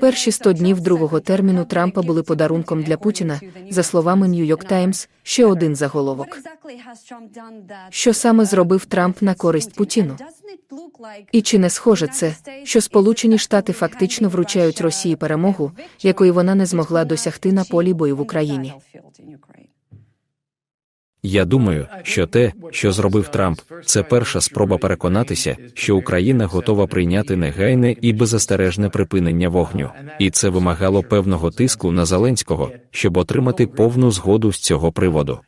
Перші 100 днів другого терміну Трампа були подарунком для Путіна, за словами Нью-Йорк Таймс, ще один заголовок. Що саме зробив Трамп на користь Путіну? І чи не схоже це, що Сполучені Штати фактично вручають Росії перемогу, якої вона не змогла досягти на полі бою в Україні? Я думаю, що те, що зробив Трамп, це перша спроба переконатися, що Україна готова прийняти негайне і беззастережне припинення вогню, і це вимагало певного тиску на Зеленського, щоб отримати повну згоду з цього приводу.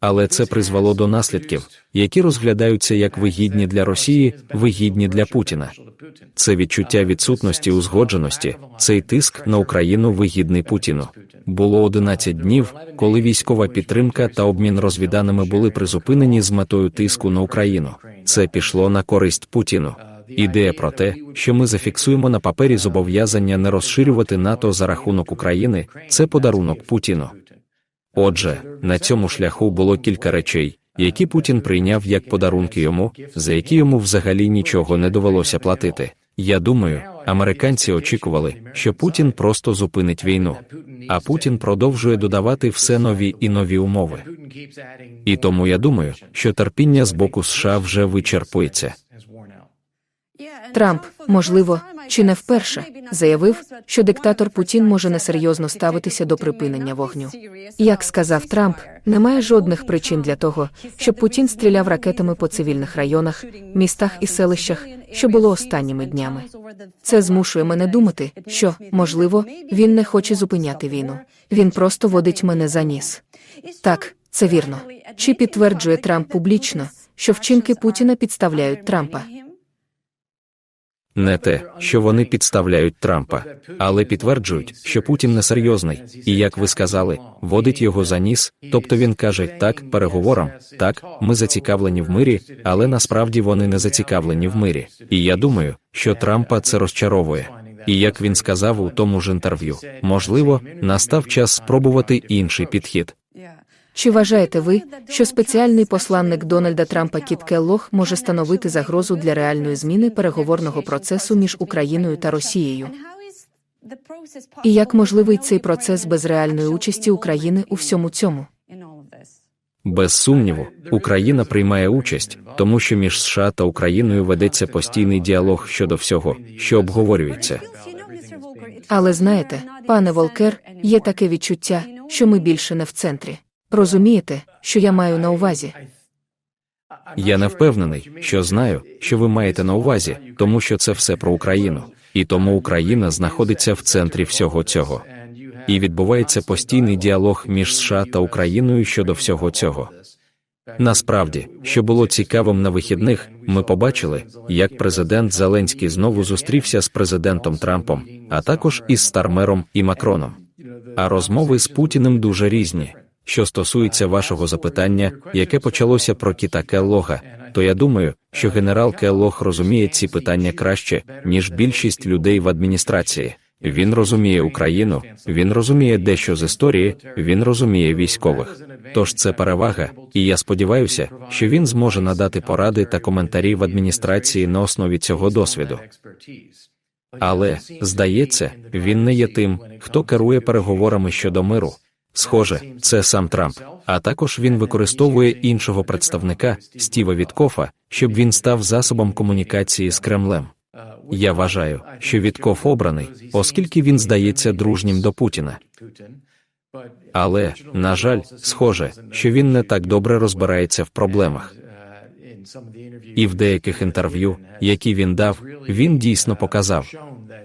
Але це призвело до наслідків, які розглядаються як вигідні для Росії, вигідні для Путіна. Це відчуття відсутності узгодженості, цей тиск на Україну вигідний Путіну. Було 11 днів, коли військова підтримка та обмін розвіданими були призупинені з метою тиску на Україну. Це пішло на користь Путіну. Ідея про те, що ми зафіксуємо на папері зобов'язання не розширювати НАТО за рахунок України, це подарунок Путіну. Отже, на цьому шляху було кілька речей, які Путін прийняв як подарунки йому, за які йому взагалі нічого не довелося платити. Я думаю, американці очікували, що Путін просто зупинить війну, а Путін продовжує додавати все нові і нові умови. І тому я думаю, що терпіння з боку США вже вичерпується. Трамп, можливо, чи не вперше, заявив, що диктатор Путін може несерйозно ставитися до припинення вогню. Як сказав Трамп, немає жодних причин для того, щоб Путін стріляв ракетами по цивільних районах, містах і селищах, що було останніми днями. Це змушує мене думати, що, можливо, він не хоче зупиняти війну. Він просто водить мене за ніс. Так, це вірно. Чи підтверджує Трамп публічно, що вчинки Путіна підставляють Трампа? Не те, що вони підставляють Трампа, але підтверджують, що Путін несерйозний, і як ви сказали, водить його за ніс. Тобто він каже так переговорам, так, ми зацікавлені в мирі, але насправді вони не зацікавлені в мирі. І я думаю, що Трампа це розчаровує. І як він сказав у тому ж інтерв'ю, можливо, настав час спробувати інший підхід. Чи вважаєте ви, що спеціальний посланник Дональда Трампа Кіт Келлох може становити загрозу для реальної зміни переговорного процесу між Україною та Росією? І як можливий цей процес без реальної участі України у всьому цьому? Без сумніву, Україна приймає участь, тому що між США та Україною ведеться постійний діалог щодо всього, що обговорюється. Але знаєте, пане Волкер, є таке відчуття, що ми більше не в центрі. Розумієте, що я маю на увазі? Я не впевнений, що знаю, що ви маєте на увазі, тому що це все про Україну, і тому Україна знаходиться в центрі всього цього. І відбувається постійний діалог між США та Україною щодо всього цього. Насправді, що було цікавим на вихідних, ми побачили, як президент Зеленський знову зустрівся з президентом Трампом, а також із Стармером і Макроном. А розмови з Путіним дуже різні. Що стосується вашого запитання, яке почалося про кіта Келлога, то я думаю, що генерал Келлог розуміє ці питання краще, ніж більшість людей в адміністрації. Він розуміє Україну, він розуміє дещо з історії, він розуміє військових. Тож це перевага, і я сподіваюся, що він зможе надати поради та коментарі в адміністрації на основі цього досвіду. Але, здається, він не є тим, хто керує переговорами щодо миру. Схоже, це сам Трамп. А також він використовує іншого представника Стіва Віткофа, щоб він став засобом комунікації з Кремлем. Я вважаю, що Віткоф обраний, оскільки він здається дружнім до Путіна. Але, на жаль, схоже, що він не так добре розбирається в проблемах. І в деяких інтерв'ю, які він дав, він дійсно показав,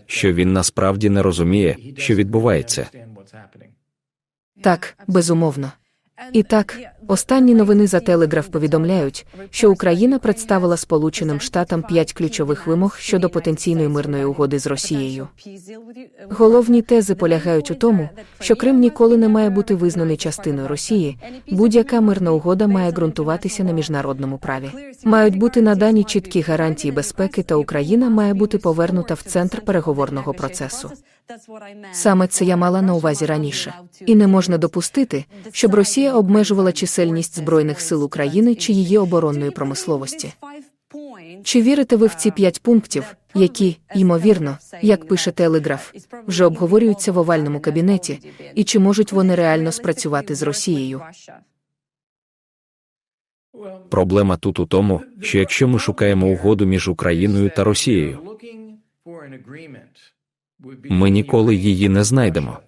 що він насправді не розуміє, що відбувається. Так, безумовно. І так, останні новини за Телеграф повідомляють, що Україна представила Сполученим Штатам п'ять ключових вимог щодо потенційної мирної угоди з Росією. Головні тези полягають у тому, що Крим ніколи не має бути визнаний частиною Росії. Будь-яка мирна угода має ґрунтуватися на міжнародному праві. Мають бути надані чіткі гарантії безпеки, та Україна має бути повернута в центр переговорного процесу. Саме це я мала на увазі раніше, і не можна допустити, щоб Росія обмежувала чисельність збройних сил України чи її оборонної промисловості. Чи вірите ви в ці п'ять пунктів, які, ймовірно, як пише Телеграф, вже обговорюються в овальному кабінеті, і чи можуть вони реально спрацювати з Росією. Проблема тут у тому, що якщо ми шукаємо угоду між Україною та Росією, ми ніколи її не знайдемо.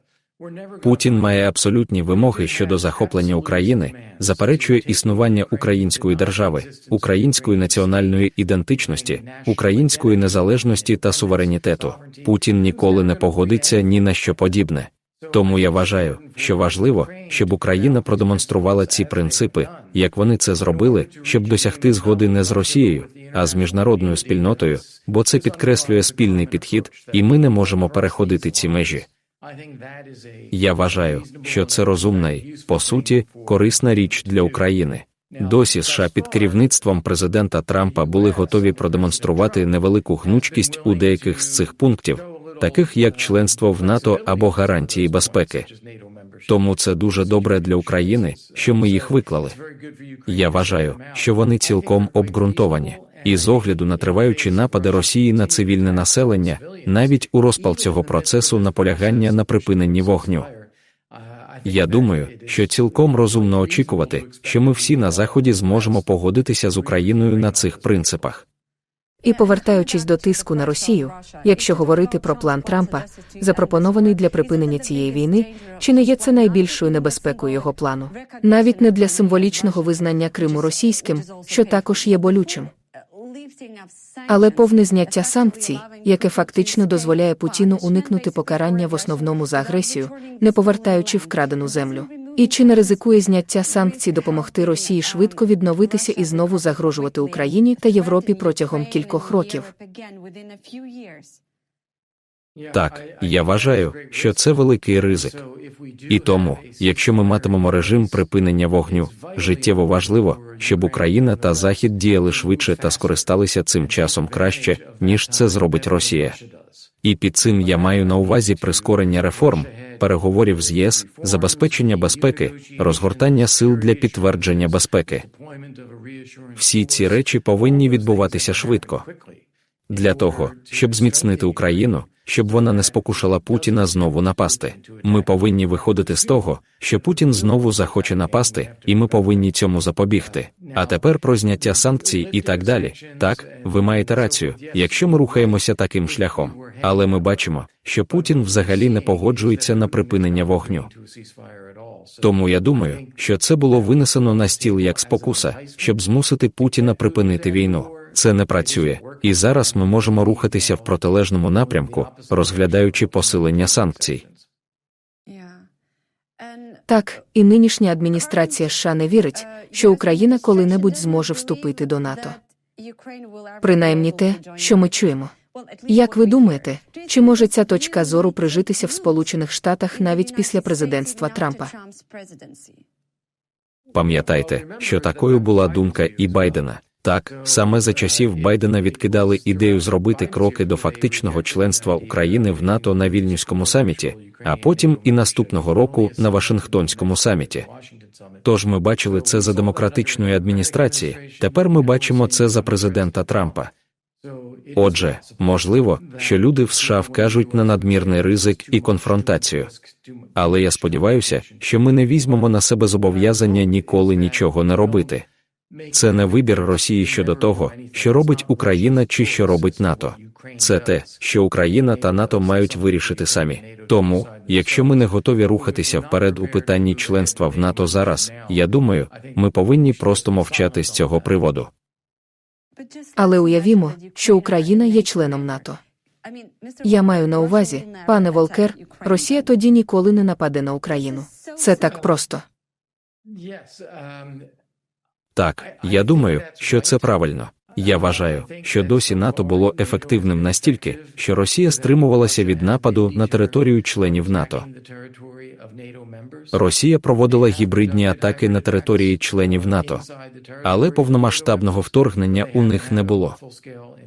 Путін має абсолютні вимоги щодо захоплення України, заперечує існування української держави, української національної ідентичності, української незалежності та суверенітету. Путін ніколи не погодиться ні на що подібне. Тому я вважаю, що важливо, щоб Україна продемонструвала ці принципи, як вони це зробили, щоб досягти згоди не з Росією, а з міжнародною спільнотою, бо це підкреслює спільний підхід, і ми не можемо переходити ці межі. Я вважаю, що це розумна і, по суті, корисна річ для України. Досі США під керівництвом президента Трампа були готові продемонструвати невелику гнучкість у деяких з цих пунктів, таких як членство в НАТО або гарантії безпеки. Тому це дуже добре для України, що ми їх виклали. Я вважаю, що вони цілком обґрунтовані. І з огляду на триваючі напади Росії на цивільне населення, навіть у розпал цього процесу наполягання на припиненні вогню. Я думаю, що цілком розумно очікувати, що ми всі на заході зможемо погодитися з Україною на цих принципах. І повертаючись до тиску на Росію, якщо говорити про план Трампа, запропонований для припинення цієї війни, чи не є це найбільшою небезпекою його плану, навіть не для символічного визнання Криму російським, що також є болючим. Але повне зняття санкцій, яке фактично дозволяє Путіну уникнути покарання в основному за агресію, не повертаючи вкрадену землю. І чи не ризикує зняття санкцій допомогти Росії швидко відновитися і знову загрожувати Україні та Європі протягом кількох років? Так, я вважаю, що це великий ризик. І тому, якщо ми матимемо режим припинення вогню, життєво важливо, щоб Україна та Захід діяли швидше та скористалися цим часом краще, ніж це зробить Росія. І під цим я маю на увазі прискорення реформ, переговорів з ЄС, забезпечення безпеки, розгортання сил для підтвердження безпеки. Всі ці речі повинні відбуватися швидко для того, щоб зміцнити Україну, щоб вона не спокушала Путіна знову напасти. Ми повинні виходити з того, що Путін знову захоче напасти, і ми повинні цьому запобігти. А тепер про зняття санкцій і так далі. Так, ви маєте рацію, якщо ми рухаємося таким шляхом. Але ми бачимо, що Путін взагалі не погоджується на припинення вогню. Тому я думаю, що це було винесено на стіл як спокуса, щоб змусити Путіна припинити війну. Це не працює, і зараз ми можемо рухатися в протилежному напрямку, розглядаючи посилення санкцій. Так, і нинішня адміністрація США не вірить, що Україна коли-небудь зможе вступити до НАТО. Принаймні те, що ми чуємо. Як ви думаєте, чи може ця точка зору прижитися в Сполучених Штатах навіть після президентства Трампа? Пам'ятайте, що такою була думка і Байдена. Так, саме за часів Байдена відкидали ідею зробити кроки до фактичного членства України в НАТО на вільнюському саміті, а потім і наступного року на Вашингтонському саміті. Тож ми бачили це за демократичної адміністрації. Тепер ми бачимо це за президента Трампа. Отже, можливо, що люди в США вкажуть на надмірний ризик і конфронтацію. Але я сподіваюся, що ми не візьмемо на себе зобов'язання ніколи нічого не робити. Це не вибір Росії щодо того, що робить Україна чи що робить НАТО. Це те, що Україна та НАТО мають вирішити самі. Тому, якщо ми не готові рухатися вперед у питанні членства в НАТО зараз, я думаю, ми повинні просто мовчати з цього приводу. Але уявімо, що Україна є членом НАТО. Я маю на увазі, пане Волкер, Росія тоді ніколи не нападе на Україну. Це так просто. Так, я думаю, що це правильно. Я вважаю, що досі НАТО було ефективним настільки, що Росія стримувалася від нападу на територію членів НАТО. Росія проводила гібридні атаки на території членів НАТО, але повномасштабного вторгнення у них не було.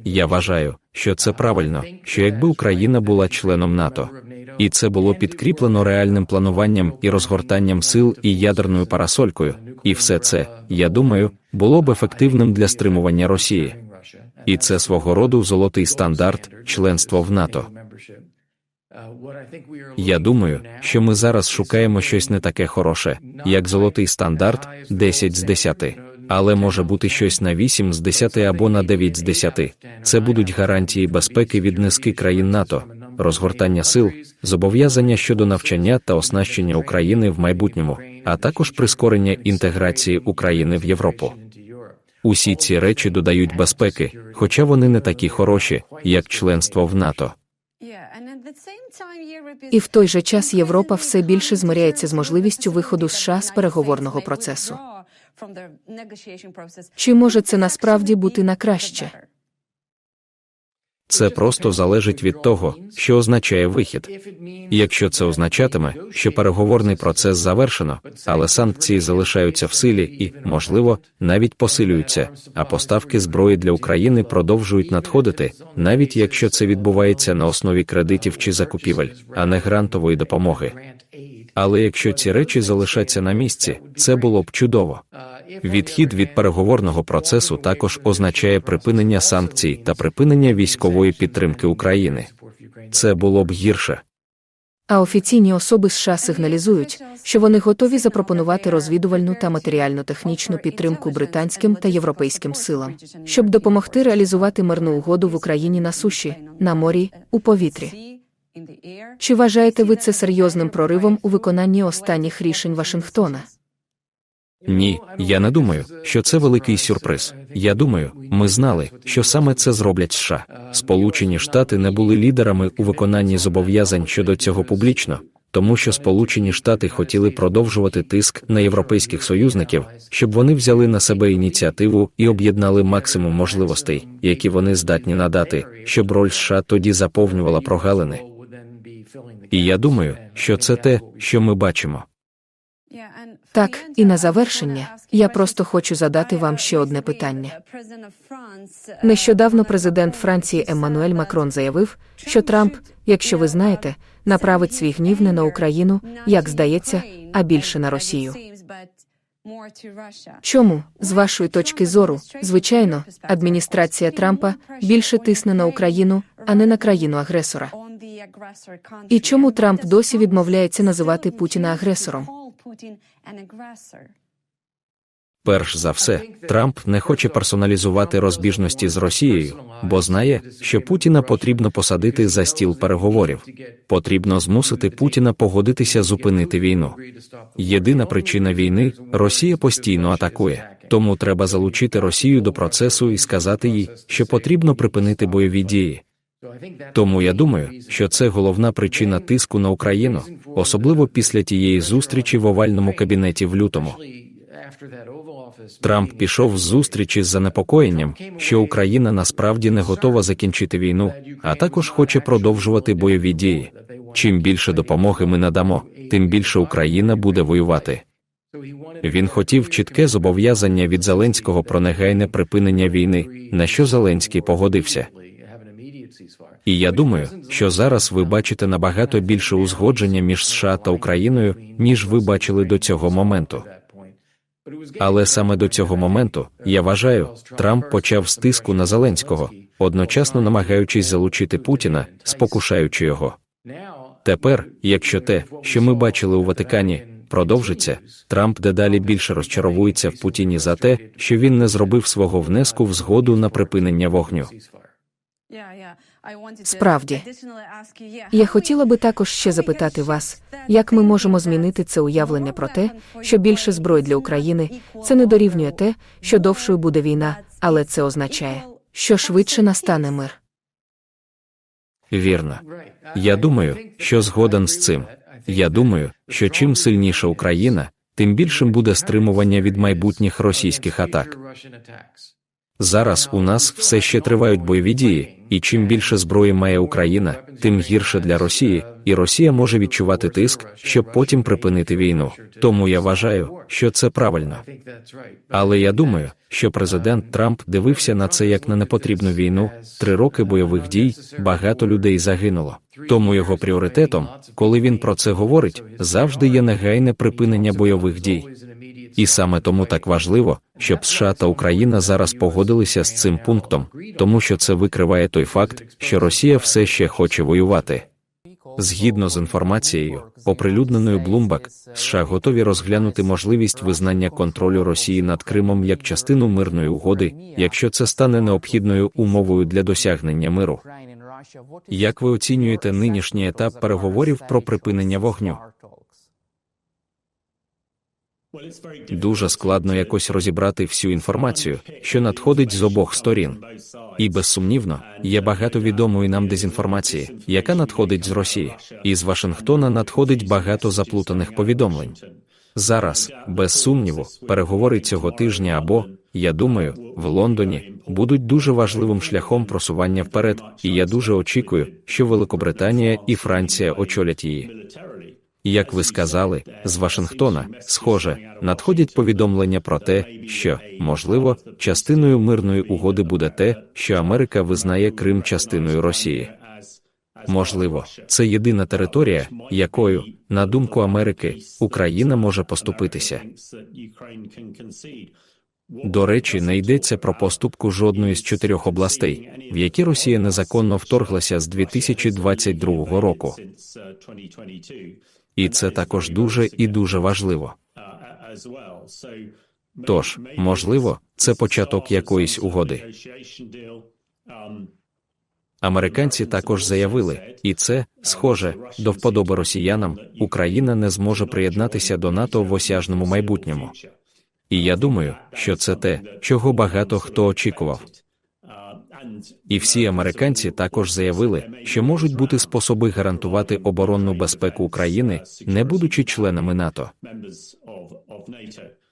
Я вважаю, що це правильно, що якби Україна була членом НАТО, і це було підкріплено реальним плануванням і розгортанням сил і ядерною парасолькою, і все це, я думаю, було б ефективним для стримування Росії. І це свого роду золотий стандарт членства в НАТО. Я думаю, що ми зараз шукаємо щось не таке хороше, як золотий стандарт 10 з 10. Але може бути щось на 8 з 10 або на 9 з 10. Це будуть гарантії безпеки від низки країн НАТО, розгортання сил, зобов'язання щодо навчання та оснащення України в майбутньому, а також прискорення інтеграції України в Європу. Усі ці речі додають безпеки, хоча вони не такі хороші, як членство в НАТО. І в той же час Європа все більше змиряється з можливістю виходу США з переговорного процесу. Чи може це насправді бути на краще? Це просто залежить від того, що означає вихід. Якщо це означатиме, що переговорний процес завершено, але санкції залишаються в силі і, можливо, навіть посилюються, а поставки зброї для України продовжують надходити, навіть якщо це відбувається на основі кредитів чи закупівель, а не грантової допомоги. Але якщо ці речі залишаться на місці, це було б чудово. Відхід від переговорного процесу також означає припинення санкцій та припинення військової підтримки України. Це було б гірше. А офіційні особи США сигналізують, що вони готові запропонувати розвідувальну та матеріально-технічну підтримку британським та європейським силам, щоб допомогти реалізувати мирну угоду в Україні на суші, на морі, у повітрі. Чи вважаєте ви це серйозним проривом у виконанні останніх рішень Вашингтона? Ні, я не думаю, що це великий сюрприз. Я думаю, ми знали, що саме це зроблять США. Сполучені Штати не були лідерами у виконанні зобов'язань щодо цього публічно, тому що Сполучені Штати хотіли продовжувати тиск на європейських союзників, щоб вони взяли на себе ініціативу і об'єднали максимум можливостей, які вони здатні надати, щоб роль США тоді заповнювала прогалини. І я думаю, що це те, що ми бачимо. Так, і на завершення я просто хочу задати вам ще одне питання. Нещодавно президент Франції Еммануель Макрон заявив, що Трамп, якщо ви знаєте, направить свій гнів не на Україну, як здається, а більше на Росію. Чому, з вашої точки зору, звичайно, адміністрація Трампа більше тисне на Україну, а не на країну агресора? І чому Трамп досі відмовляється називати Путіна агресором? Перш за все, Трамп не хоче персоналізувати розбіжності з Росією, бо знає, що Путіна потрібно посадити за стіл переговорів. Потрібно змусити Путіна погодитися зупинити війну. Єдина причина війни Росія постійно атакує. Тому треба залучити Росію до процесу і сказати їй, що потрібно припинити бойові дії. Тому я думаю, що це головна причина тиску на Україну, особливо після тієї зустрічі в овальному кабінеті в лютому. Трамп пішов з зустрічі з занепокоєнням, що Україна насправді не готова закінчити війну, а також хоче продовжувати бойові дії. Чим більше допомоги ми надамо, тим більше Україна буде воювати. Він хотів чітке зобов'язання від Зеленського про негайне припинення війни, на що Зеленський погодився. І я думаю, що зараз ви бачите набагато більше узгодження між США та Україною, ніж ви бачили до цього моменту. Але саме до цього моменту, я вважаю, Трамп почав з тиску на Зеленського, одночасно намагаючись залучити Путіна, спокушаючи його. Тепер, якщо те, що ми бачили у Ватикані, продовжиться, Трамп дедалі більше розчаровується в Путіні за те, що він не зробив свого внеску в згоду на припинення вогню. Справді. Я хотіла би також ще запитати вас, як ми можемо змінити це уявлення про те, що більше зброї для України це не дорівнює те, що довшою буде війна, але це означає, що швидше настане мир. Вірно. Я думаю, що згоден з цим. Я думаю, що чим сильніша Україна, тим більшим буде стримування від майбутніх російських атак. Зараз у нас все ще тривають бойові дії, і чим більше зброї має Україна, тим гірше для Росії, і Росія може відчувати тиск, щоб потім припинити війну. Тому я вважаю, що це правильно. Але я думаю, що президент Трамп дивився на це як на непотрібну війну. Три роки бойових дій, багато людей загинуло. Тому його пріоритетом, коли він про це говорить, завжди є негайне припинення бойових дій. І саме тому так важливо, щоб США та Україна зараз погодилися з цим пунктом, тому що це викриває той факт, що Росія все ще хоче воювати. Згідно з інформацією, оприлюдненою Bloomberg, США готові розглянути можливість визнання контролю Росії над Кримом як частину мирної угоди, якщо це стане необхідною умовою для досягнення миру. Як ви оцінюєте нинішній етап переговорів про припинення вогню? Дуже складно якось розібрати всю інформацію, що надходить з обох сторін. І безсумнівно, є багато відомої нам дезінформації, яка надходить з Росії, і з Вашингтона надходить багато заплутаних повідомлень. Зараз, без сумніву, переговори цього тижня або, я думаю, в Лондоні будуть дуже важливим шляхом просування вперед, і я дуже очікую, що Великобританія і Франція очолять її. І як ви сказали, з Вашингтона, схоже, надходять повідомлення про те, що, можливо, частиною мирної угоди буде те, що Америка визнає Крим частиною Росії. Можливо, це єдина територія, якою, на думку Америки, Україна може поступитися. До речі, не йдеться про поступку жодної з чотирьох областей, в які Росія незаконно вторглася з 2022 року. І це також дуже і дуже важливо. Тож, можливо, це початок якоїсь угоди. Американці також заявили, і це, схоже, до вподоби росіянам, Україна не зможе приєднатися до НАТО в осяжному майбутньому. І я думаю, що це те, чого багато хто очікував. І всі американці також заявили, що можуть бути способи гарантувати оборонну безпеку України, не будучи членами НАТО.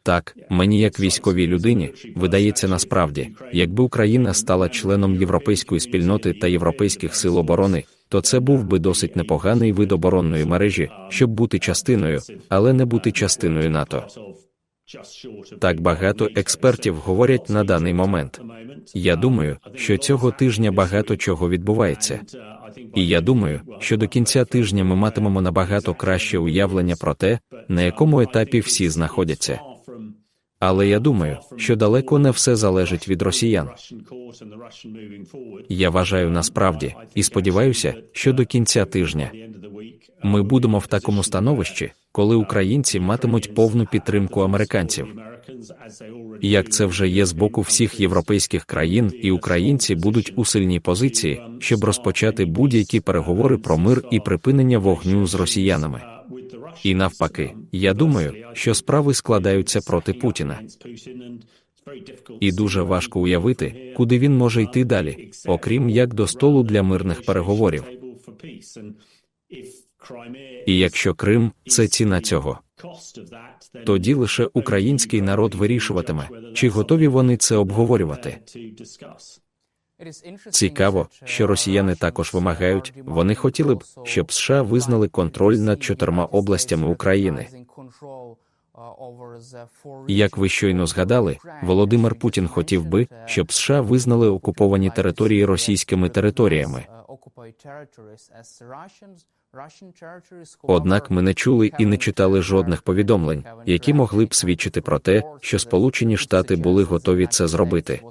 Так, мені, як військовій людині, видається насправді, якби Україна стала членом європейської спільноти та європейських сил оборони, то це був би досить непоганий вид оборонної мережі, щоб бути частиною, але не бути частиною НАТО. Так багато експертів говорять на даний момент. Я думаю, що цього тижня багато чого відбувається. І я думаю, що до кінця тижня ми матимемо набагато краще уявлення про те, на якому етапі всі знаходяться. Але я думаю, що далеко не все залежить від росіян. Я вважаю насправді і сподіваюся, що до кінця тижня ми будемо в такому становищі, коли українці матимуть повну підтримку американців. Як це вже є з боку всіх європейських країн, і українці будуть у сильній позиції, щоб розпочати будь-які переговори про мир і припинення вогню з росіянами. І навпаки, я думаю, що справи складаються проти Путіна. І дуже важко уявити, куди він може йти далі, окрім як до столу для мирних переговорів. І якщо Крим це ціна цього, тоді лише український народ вирішуватиме, чи готові вони це обговорювати. Цікаво, що росіяни також вимагають, вони хотіли б, щоб США визнали контроль над чотирма областями України. Як ви щойно згадали, Володимир Путін хотів би, щоб США визнали окуповані території російськими територіями. Однак ми не чули і не читали жодних повідомлень, які могли б свідчити про те, що Сполучені Штати були готові це зробити.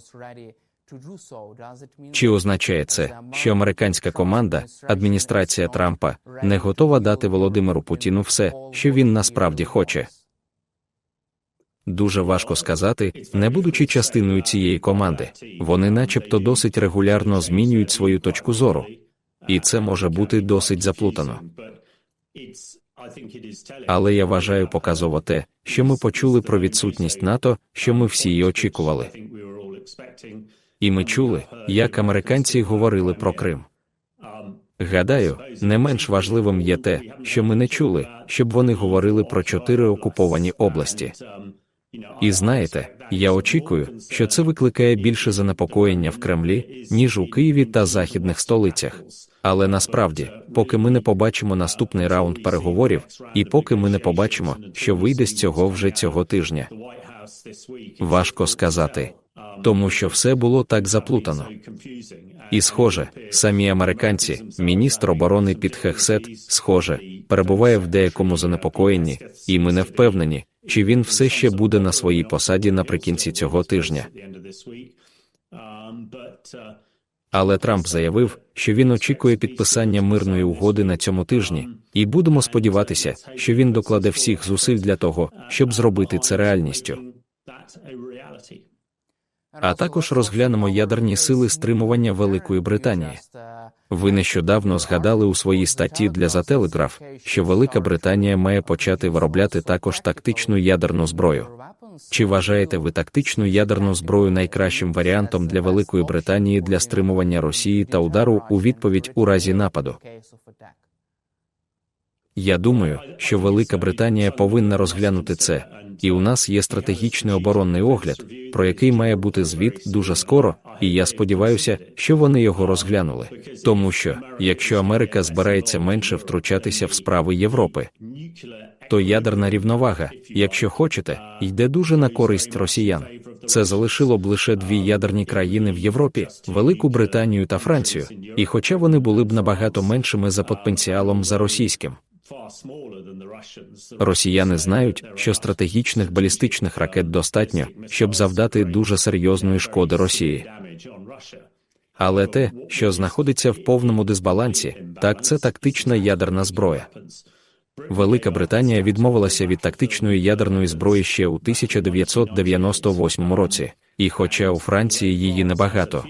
Чи означає це, що американська команда, адміністрація Трампа, не готова дати Володимиру Путіну все, що він насправді хоче? Дуже важко сказати, не будучи частиною цієї команди, вони, начебто, досить регулярно змінюють свою точку зору, і це може бути досить заплутано. Але я вважаю показово те, що ми почули про відсутність НАТО, що ми всі й очікували. І ми чули, як американці говорили про Крим. Гадаю, не менш важливим є те, що ми не чули, щоб вони говорили про чотири окуповані області. І знаєте, я очікую, що це викликає більше занепокоєння в Кремлі, ніж у Києві та західних столицях. Але насправді, поки ми не побачимо наступний раунд переговорів, і поки ми не побачимо, що вийде з цього вже цього тижня, важко сказати. Тому що все було так заплутано. І, схоже, самі американці, міністр оборони Піт Хехсет, схоже, перебуває в деякому занепокоєнні, і ми не впевнені, чи він все ще буде на своїй посаді наприкінці цього тижня. Але Трамп заявив, що він очікує підписання мирної угоди на цьому тижні, і будемо сподіватися, що він докладе всіх зусиль для того, щоб зробити це реальністю. А також розглянемо ядерні сили стримування Великої Британії. Ви нещодавно згадали у своїй статті для Telegraph, що Велика Британія має почати виробляти також тактичну ядерну зброю. Чи вважаєте ви тактичну ядерну зброю найкращим варіантом для Великої Британії для стримування Росії та удару у відповідь у разі нападу? Я думаю, що Велика Британія повинна розглянути це, і у нас є стратегічний оборонний огляд, про який має бути звіт дуже скоро, і я сподіваюся, що вони його розглянули. Тому що, якщо Америка збирається менше втручатися в справи Європи, то ядерна рівновага, якщо хочете, йде дуже на користь росіян. Це залишило б лише дві ядерні країни в Європі Велику Британію та Францію, і хоча вони були б набагато меншими за потенціалом за російським. Росіяни знають, що стратегічних балістичних ракет достатньо, щоб завдати дуже серйозної шкоди Росії. Але те, що знаходиться в повному дисбалансі, так це тактична ядерна зброя. Велика Британія відмовилася від тактичної ядерної зброї ще у 1998 році, і хоча у Франції її небагато,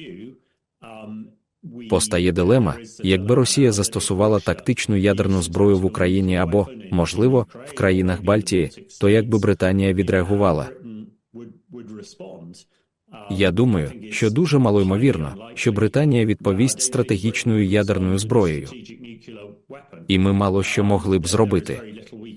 постає дилема, якби Росія застосувала тактичну ядерну зброю в Україні або, можливо, в країнах Балтії, то як би Британія відреагувала? Я думаю, що дуже малоймовірно, що Британія відповість стратегічною ядерною зброєю. І ми мало що могли б зробити.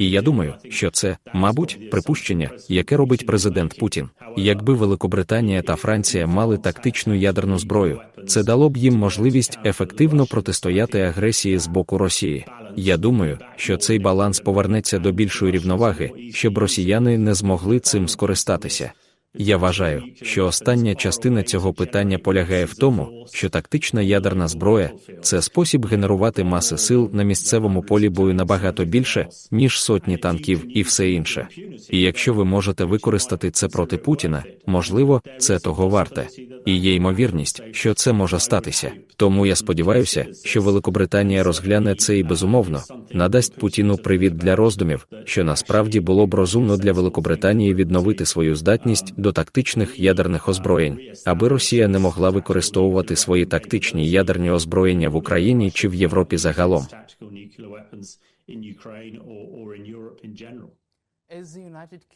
І я думаю, що це, мабуть, припущення, яке робить президент Путін. Якби Великобританія та Франція мали тактичну ядерну зброю, це дало б їм можливість ефективно протистояти агресії з боку Росії. Я думаю, що цей баланс повернеться до більшої рівноваги, щоб росіяни не змогли цим скористатися. Я вважаю, що остання частина цього питання полягає в тому, що тактична ядерна зброя це спосіб генерувати маси сил на місцевому полі бою набагато більше, ніж сотні танків і все інше. І якщо ви можете використати це проти Путіна, можливо, це того варте. І є ймовірність, що це може статися. Тому я сподіваюся, що Великобританія розгляне це і безумовно надасть Путіну привід для роздумів, що насправді було б розумно для Великобританії відновити свою здатність до тактичних ядерних озброєнь, аби Росія не могла використовувати свої тактичні ядерні озброєння в Україні чи в Європі загалом.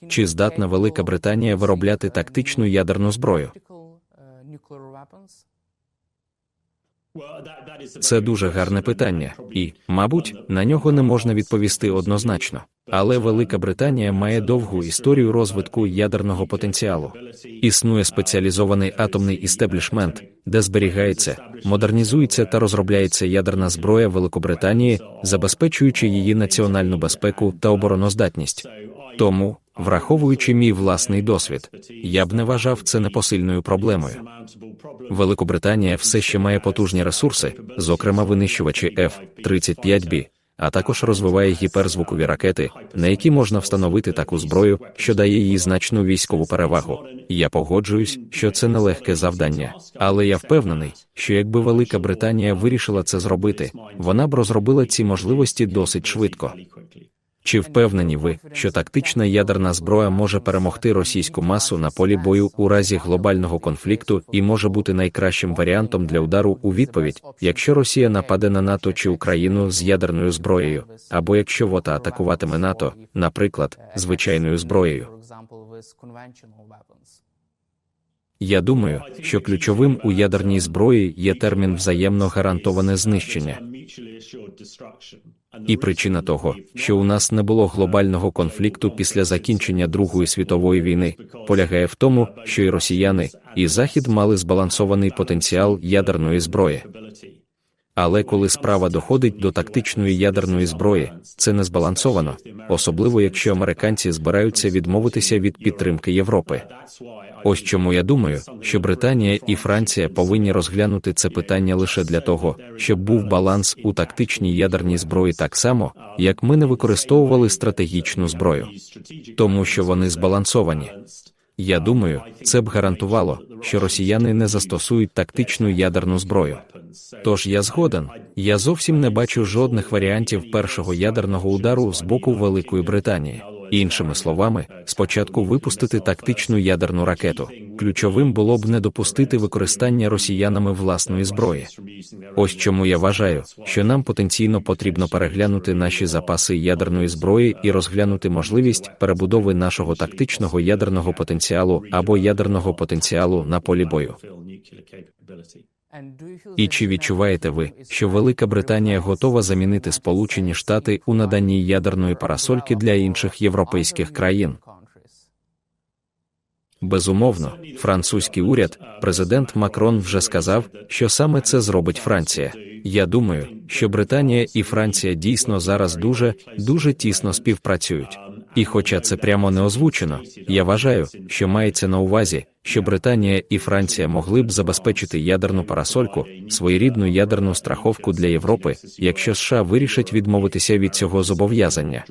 Чи здатна Велика Британія виробляти тактичну ядерну зброю? Це дуже гарне питання, і, мабуть, на нього не можна відповісти однозначно. Але Велика Британія має довгу історію розвитку ядерного потенціалу. Існує спеціалізований атомний істеблішмент, де зберігається, модернізується та розробляється ядерна зброя Великобританії, забезпечуючи її національну безпеку та обороноздатність. Тому, враховуючи мій власний досвід, я б не вважав це непосильною проблемою. Великобританія все ще має потужні ресурси, зокрема винищувачі F-35B, а також розвиває гіперзвукові ракети, на які можна встановити таку зброю, що дає їй значну військову перевагу. Я погоджуюсь, що це нелегке завдання, але я впевнений, що якби Велика Британія вирішила це зробити, вона б розробила ці можливості досить швидко. Чи впевнені ви, що тактична ядерна зброя може перемогти російську масу на полі бою у разі глобального конфлікту і може бути найкращим варіантом для удару у відповідь, якщо Росія нападе на НАТО чи Україну з ядерною зброєю, або якщо ВОТА атакуватиме НАТО, наприклад, звичайною зброєю? Я думаю, що ключовим у ядерній зброї є термін взаємно гарантоване знищення. І причина того, що у нас не було глобального конфлікту після закінчення Другої світової війни, полягає в тому, що і росіяни, і Захід мали збалансований потенціал ядерної зброї. Але коли справа доходить до тактичної ядерної зброї, це не збалансовано, особливо якщо американці збираються відмовитися від підтримки Європи. Ось чому я думаю, що Британія і Франція повинні розглянути це питання лише для того, щоб був баланс у тактичній ядерній зброї так само, як ми не використовували стратегічну зброю, тому що вони збалансовані. Я думаю, це б гарантувало, що росіяни не застосують тактичну ядерну зброю. Тож я згоден, я зовсім не бачу жодних варіантів першого ядерного удару з боку Великої Британії. Іншими словами, спочатку випустити тактичну ядерну ракету. Ключовим було б не допустити використання росіянами власної зброї. Ось чому я вважаю, що нам потенційно потрібно переглянути наші запаси ядерної зброї і розглянути можливість перебудови нашого тактичного ядерного потенціалу або ядерного потенціалу на полі бою. І чи відчуваєте ви, що Велика Британія готова замінити Сполучені Штати у наданні ядерної парасольки для інших європейських країн? Безумовно, французький уряд, президент Макрон вже сказав, що саме це зробить Франція. Я думаю, що Британія і Франція дійсно зараз дуже дуже тісно співпрацюють. І хоча це прямо не озвучено, я вважаю, що мається на увазі, що Британія і Франція могли б забезпечити ядерну парасольку, своєрідну ядерну страховку для Європи, якщо США вирішать відмовитися від цього зобов'язання.